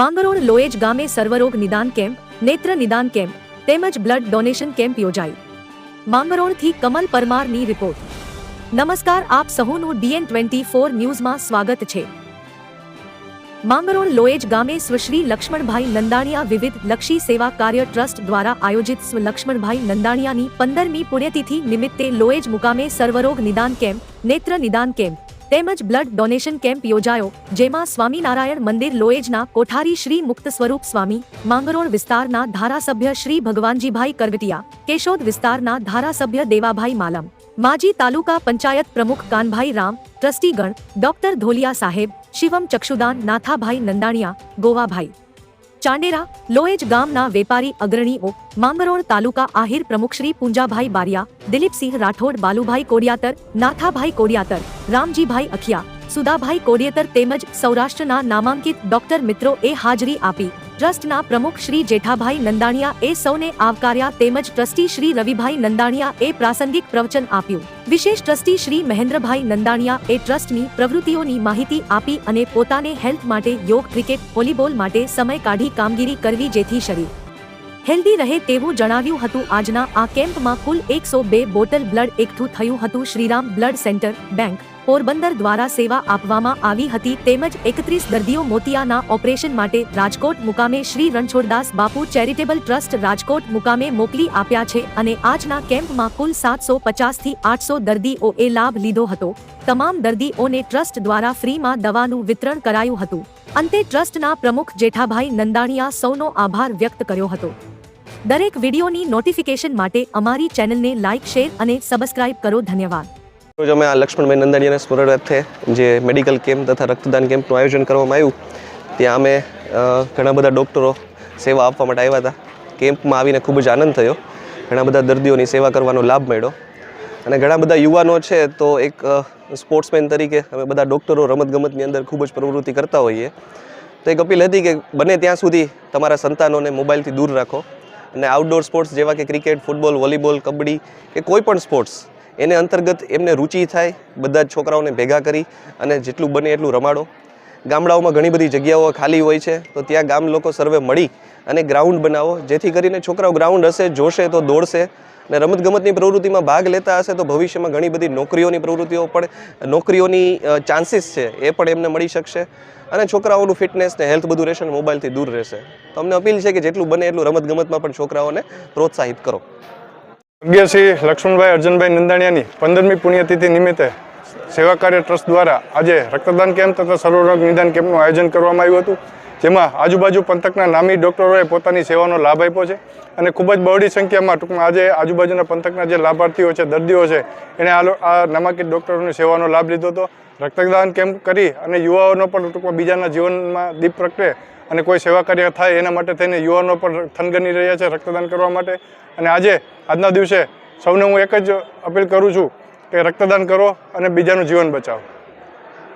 માંગરોળ લોએજ ગામે સર્વરોગ નિદાન કેમ્પ, નેત્ર નિદાન કેમ્પ તેમજ બ્લડ ડોનેશન કેમ્પ યોજાઈ માંગરોળથી કમલ પરમારની રિપોર્ટ. નમસ્કાર, આપ સહુનું ડીએન ટ્વેન્ટી ફોર ન્યૂઝમાં સ્વાગત છે. માંગરોળ લોએજ ગામે સ્વશ્રી લક્ષ્મણભાઈ નંદાણીયા વિવિધ લક્ષી સેવા કાર્ય ટ્રસ્ટ દ્વારા આયોજિત સ્વ લક્ષ્મણભાઈ નંદાણીયાની પંદરમી પુણ્યતિથિ નિમિત્તે લોએજ મુકામે સર્વરોગ નિદાન કેમ્પ, નેત્ર નિદાન કેમ્પ તેમજ બ્લડ ડોનેશન કેમ્પ યોજાયો, જેમાં સ્વામિનારાયણ મંદિર લોએજના કોઠારી શ્રી મુક્ત સ્વરૂપ સ્વામી, માંગરોળ વિસ્તારના ધારાસભ્ય શ્રી ભગવાનજીભાઈ કરગટિયા કેશોદ વિસ્તારના ધારાસભ્ય દેવાભાઈ માલમ, માજી તાલુકા પંચાયત પ્રમુખ કાનભાઈ રામ, ટ્રસ્ટીગણ ડોક્ટર ધોલિયા સાહેબ, શિવમ ચક્ષુદાન નાથાભાઈ નંદાણિયા, ગોવાભાઈ. ચાંડેરા, લોએજ ગામના વેપારી અગ્રણીઓ, માંગરોળ તાલુકા આહિર પ્રમુખ શ્રી પુંજાભાઈ બારિયા, દિલીપસિંહ રાઠોડ, બાલુભાઈ કોડિયાતર, નાથાભાઈ કોડિયાતર, રામજીભાઈ અખિયા સુદાભાઈ કોડિયાતર તેમજ સૌરાષ્ટ્રના નામાંકિત ડોક્ટર મિત્રો એ હાજરી આપી. ટ્રસ્ટના પ્રમુખ શ્રી જેઠાભાઈ નંદાણીયા એ સૌને આવકાર્યા તેમજ ટ્રસ્ટી શ્રી રવિભાઈ નંદાણીયા એ પ્રાસંગિક પ્રવચન આપ્યું. વિશેષ ટ્રસ્ટી શ્રી મહેન્દ્રભાઈ નંદાણીયા એ ટ્રસ્ટની પ્રવૃત્તિઓની માહિતી આપી અને પોતાને હેલ્થ માટે યોગ, ક્રિકેટ, વોલીબોલ માટે સમય કાઢી કામગીરી કરવી જેથી શરીર હેલ્ધી રહે તેવું જણાવ્યું હતું. આજના આ કેમ્પમાં કુલ એકસો બે બોટલ બ્લડ એકઠું થયું હતું. Shriram blood centre, bank Porbandar દ્વારા સેવા આપવામાં આવી હતી તેમજ એકત્રીસ દર્દીઓ મોતિયાના ઓપરેશન માટે રાજકોટ મુકામે શ્રી રણછોડદાસ બાપુ ચેરિટેબલ ટ્રસ્ટ રાજકોટ મુકામે મોકલી આપ્યા છે અને આજના કેમ્પમાં કુલ સાતસો પચાસથી આઠસો દર્દીઓએ લાભ લીધો હતો. તમામ દર્દીઓને ટ્રસ્ટ દ્વારા ફ્રીમાં દવાનું વિતરણ કરાયું હતું. અંતે ટ્રસ્ટના પ્રમુખ જેઠાભાઈ નંદાણીયા સૌનો આભાર વ્યક્ત કર્યો હતો. દરેક વિડીયોની નોટિફિકેશન માટે અમારી ચેનલને લાઇક, શેર અને સબસ્ક્રાઇબ કરો. ધન્યવાદ. રોજ અમે આ લક્ષ્મણભાઈ નંદાણીયાના સ્મરણાર્થે જે મેડિકલ કેમ્પ તથા રક્તદાન કેમ્પનું આયોજન કરવામાં આવ્યું, ત્યાં અમે ઘણા બધા ડૉક્ટરો સેવા આપવા માટે આવ્યા હતા. કેમ્પમાં આવીને ખૂબ જ આનંદ થયો. ઘણા બધા દર્દીઓની સેવા કરવાનો લાભ મળ્યો. અને ઘણા બધા યુવાનો છે તો એક સ્પોર્ટ્સમેન તરીકે અમે બધા ડૉક્ટરો રમતગમતની અંદર ખૂબ જ પ્રવૃત્તિ કરતા હોઈએ. તો એક અપીલ હતી કે બને ત્યાં સુધી તમારા સંતાનોને મોબાઈલથી દૂર રાખો. અને આઉટડોર સ્પોર્ટ્સ જેવા કે ક્રિકેટ, ફૂટબોલ, વોલીબોલ, કબડ્ડી કે કોઈ પણ સ્પોર્ટ્સ એને અંતર્ગત એમને રુચિ થાય, બધા જ છોકરાઓને ભેગા કરી અને જેટલું બને એટલું રમાડો. ગામડાઓમાં ઘણી બધી જગ્યાઓ ખાલી હોય છે, તો ત્યાં ગામ લોકો સર્વે મળી અને ગ્રાઉન્ડ બનાવો, જેથી કરીને છોકરાઓ ગ્રાઉન્ડ હશે, જોશે તો દોડશે અને રમતગમતની પ્રવૃત્તિમાં ભાગ લેતા હશે તો ભવિષ્યમાં ઘણી બધી નોકરીઓની પ્રવૃત્તિઓ પણ, નોકરીઓની ચાન્સીસ છે એ પણ એમને મળી શકશે અને છોકરાઓનું ફિટનેસ ને હેલ્થ બધું રહેશે અને મોબાઈલથી દૂર રહેશે. તો અમને અપીલ છે કે જેટલું બને એટલું રમતગમતમાં પણ છોકરાઓને પ્રોત્સાહિત કરો. યોગ્ય શ્રી લક્ષ્મણભાઈ, અર્જુનભાઈ નંદાણીયાની પંદરમી પુણ્યતિથિ નિમિત્તે સેવા કાર્ય ટ્રસ્ટ દ્વારા આજે રક્તદાન કેમ્પ તથા સર્વરોગ નિદાન કેમ્પનું આયોજન કરવામાં આવ્યું હતું, જેમાં આજુબાજુ પંથકના નામી ડૉક્ટરોએ પોતાની સેવાનો લાભ આપ્યો છે અને ખૂબ જ બહોળી સંખ્યામાં ટૂંકમાં આજે આજુબાજુના પંથકના જે લાભાર્થીઓ છે, દર્દીઓ છે, એણે આ આ નામાંકિત ડૉક્ટરોની સેવાનો લાભ લીધો હતો. રક્તદાન કેમ્પ કરી અને યુવાઓનો પણ ટૂંકમાં બીજાના જીવનમાં દીપ પ્રગટે અને કોઈ સેવા કાર્ય થાય એના માટે થઈને યુવાનો પણ થનગની રહ્યા છે રક્તદાન કરવા માટે. અને આજે, આજના દિવસે સૌને હું એક જ અપીલ કરું છું કે રક્તદાન કરો અને બીજાનું જીવન બચાવો.